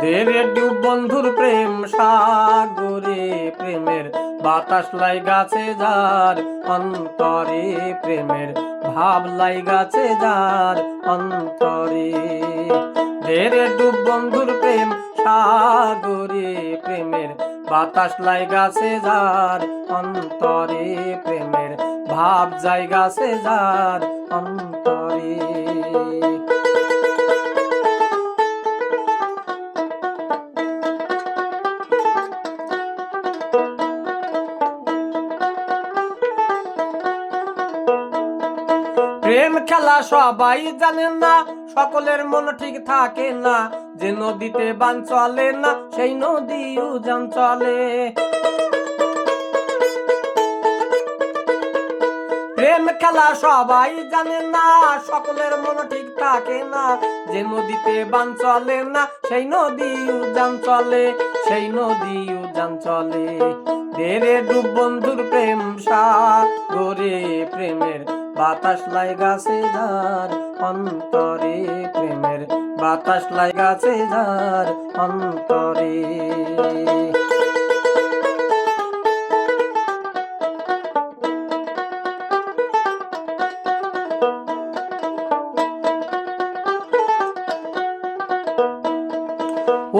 দেরে ডুব বন্ধুর প্রেম, সাগরে প্রেমের বাতাস লাই গাছে যার, অন্তরে প্রেমের ভাব লাই গাছে যার, অন্তরে। দেরে ডুব বন্ধুর প্রেম সাগরে প্রেমের বাতাস লাই গাছে যার, অন্তরে প্রেমের ভাব যাই গাছে যার, অন্তরে। প্রেম খেলা সবাই জানেন না, সকলের মন ঠিক থাকে না। যে নদীতে বান চলে না, সেই নদী উজান চলে। প্রেম খেলা সবাই জানে না, সকলের মন ঠিক থাকে না। যে নদীতে বান চলে না, সেই নদী উজান চলে, সেই নদী উজান চলে। দেরে ডুব বন্ধুর প্রেম সাগরে, প্রেমের বাতাস লাই গাছে যার অন্তরে প্রেমের বাতাস লাই গাছে যার অন্তরে।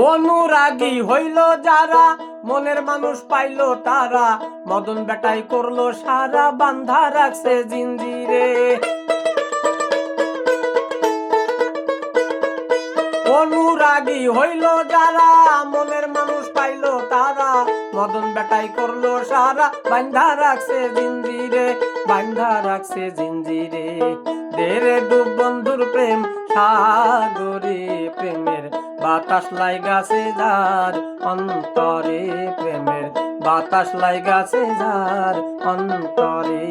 অনুরাগী হইল যারা, মনের মানুষ পাইল তারা। মদন বেটাই করল সারা, বান্ধা রাখছে জিঞ্জিরে অনুরাগী হইল যারা, মনের মানুষ পাইল তারা। মদন বেটাই করল সারা, বান্ধা রাখছে জিঞ্জিরে বান্ধা রাখছে জিঞ্জিরে দেরে ডুব বন্ধুর প্রেম, সাগরে প্রেমের বাতাস লাই গাছে যার, অন্তরে প্রেমের বাতাস লাই গাছে যার, অন্তরে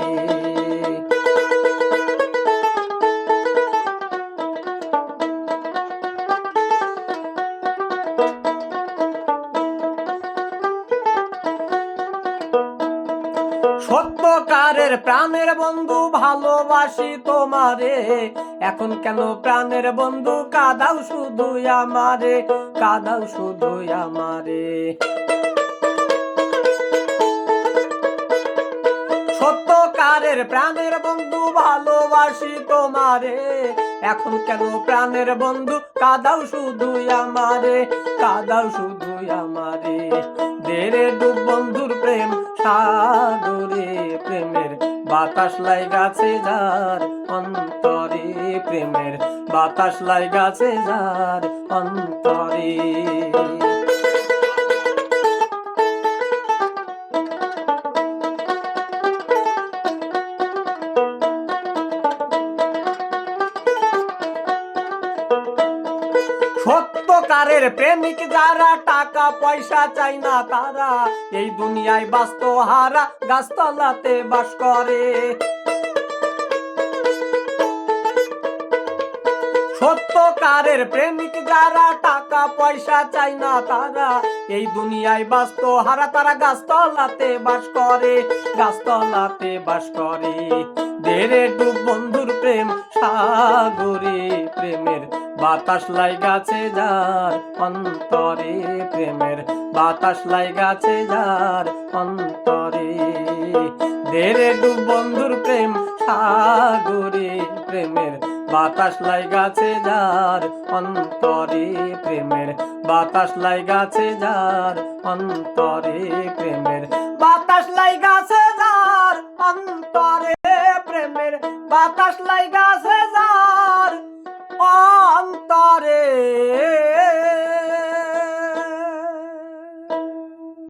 সত্যকারের প্রাণের বন্ধু ভালোবাসি তোমারে। এখন কেন প্রাণের বন্ধু? কাদাও শুধু আমারে, কাদাও শুধু আমারে। সত্যকারের প্রাণের বন্ধু ভালোবাসি তোমারে। এখন কেন প্রাণের বন্ধু? কাদাও শুধু আমারে, কাদাও শুধু আমারে। দেরে ডুব বন্ধুর প্রেম প্রেমের বাতাস লাই গাছে যার অন্তরে প্রেমের বাতাস লাই গাছে যার অন্তরে। সত্যকারের প্রেমিক যারা, টাকা, পয়সা চাই না তারা, এই দুনিয়ায় বাস্ত হারা গাছতলাতে বাস করে। সত্যকারের প্রেমিক যারা, টাকা, পয়সা চাই না তারা, এই দুনিয়ায় বাস্ত হারা তারা গাছতলাতে বাস করে, গাছতলাতে বাস করে। দেরে ডুব বন্ধুর প্রেম, সাগরে প্রেমের বাতাস লাই গাছে যার অন্তরে প্রেমের বাতাস লাই গাছে যার অন্তরে। দেরে ডুব বন্ধুর প্রেম, সাগরে প্রেমের বাতাস লাই গাছে যার অন্তরে প্রেমের বাতাস লাই গাছে যার অন্তরে প্রেমের বাতাস লাই গাছে যার অন্তরে প্রেমের বাতাস লাই গাছে যার অন্তরে